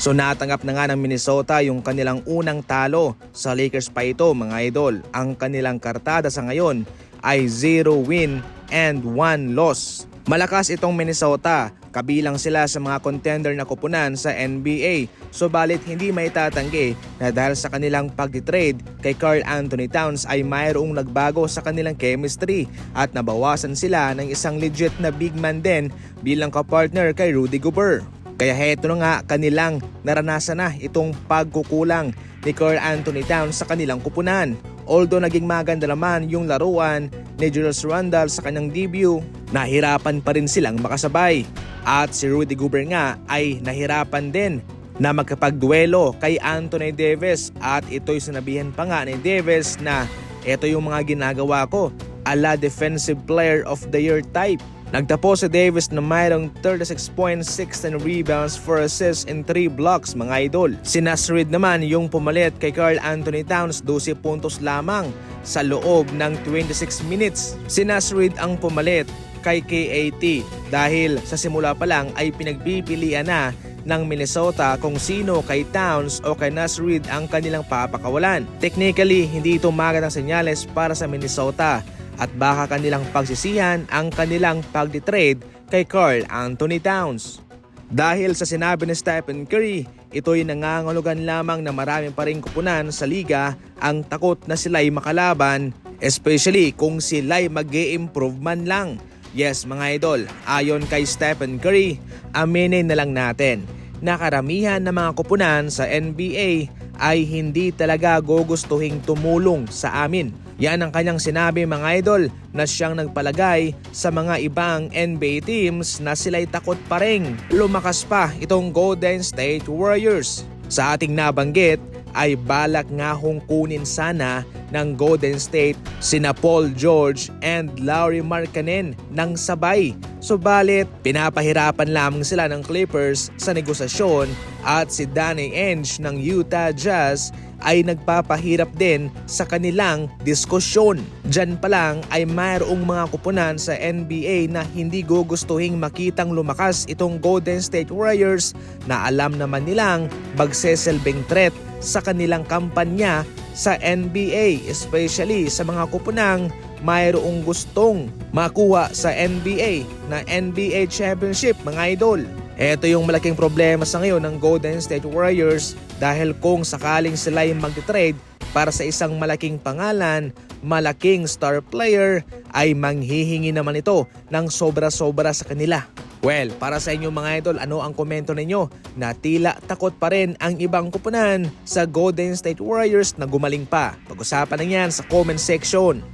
So natanggap na nga ng Minnesota yung kanilang unang talo sa Lakers pa ito mga idol. Ang kanilang kartada sa ngayon ay 0 win and 1 loss. Malakas itong Minnesota, kabilang sila sa mga contender na kupunan sa NBA. Subalit hindi may tatanggi na dahil sa kanilang pag-trade kay Carl Anthony Towns ay mayroong nagbago sa kanilang chemistry at nabawasan sila ng isang legit na big man din bilang kapartner kay Rudy Gobert. Kaya heto na nga kanilang naranasan na itong pagkukulang ni Carl Anthony Towns sa kanilang kupunan. Although naging maganda naman yung laruan ni Julius Randle sa kanyang debut, nahirapan pa rin silang makasabay. At si Rudy Gobert nga ay nahirapan din na magkapagduelo kay Anthony Davis at ito'y sinabihan pa nga ni Davis na ito yung mga ginagawa ko ala defensive player of the year type. Nagtapos si Davis na mayroong 36 points, 16 rebounds, 4 assists, and 3 blocks mga idol. Si Nasrid naman yung pumalit kay Carl Anthony Towns 12 puntos lamang sa loob ng 26 minutes. Si Nasrid ang pumalit kay KAT dahil sa simula pa lang ay pinagpipilian na ng Minnesota kung sino kay Towns o kay Nasrid ang kanilang papakawalan. Technically, hindi ito magandang senyales para sa Minnesota at baka kanilang pagsisihan ang kanilang pagditrade kay Carl Anthony Towns. Dahil sa sinabi ni Stephen Curry, ito'y nangangulugan lamang na marami pa rin kupunan sa liga ang takot na sila'y makalaban, especially kung sila'y mag improve man lang. Yes mga idol, ayon kay Stephen Curry, aminin na lang natin na karamihan ng mga kupunan sa NBA ay hindi talaga gugustuhing tumulong sa amin. Yan ang kanyang sinabi mga idol na siyang nagpalagay sa mga ibang NBA teams na sila'y takot pa rin. Lumakas pa itong Golden State Warriors. Sa ating nabanggit ay balak nga hong kunin sana ng Golden State sina Paul George and Lauri Markkanen ng sabay. Subalit, pinapahirapan lamang sila ng Clippers sa negosasyon at si Danny Ainge ng Utah Jazz ay nagpapahirap din sa kanilang diskusyon. Diyan pa lang ay mayroong mga kupunan sa NBA na hindi gugustuhing makitang lumakas itong Golden State Warriors na alam naman nilang magseselbing threat sa kanilang kampanya sa NBA especially sa mga kupunang mayroong gustong makuha sa NBA na NBA Championship mga idol. Ito yung malaking problema sa ngayon ng Golden State Warriors dahil kung sakaling sila yung magte-trade para sa isang malaking pangalan, malaking star player, ay manghihingi naman ito ng sobra-sobra sa kanila. Well, para sa inyo mga idol, ano ang komento ninyo na tila takot pa rin ang ibang kupunan sa Golden State Warriors na gumaling pa? Pag-usapan na yan sa comment section.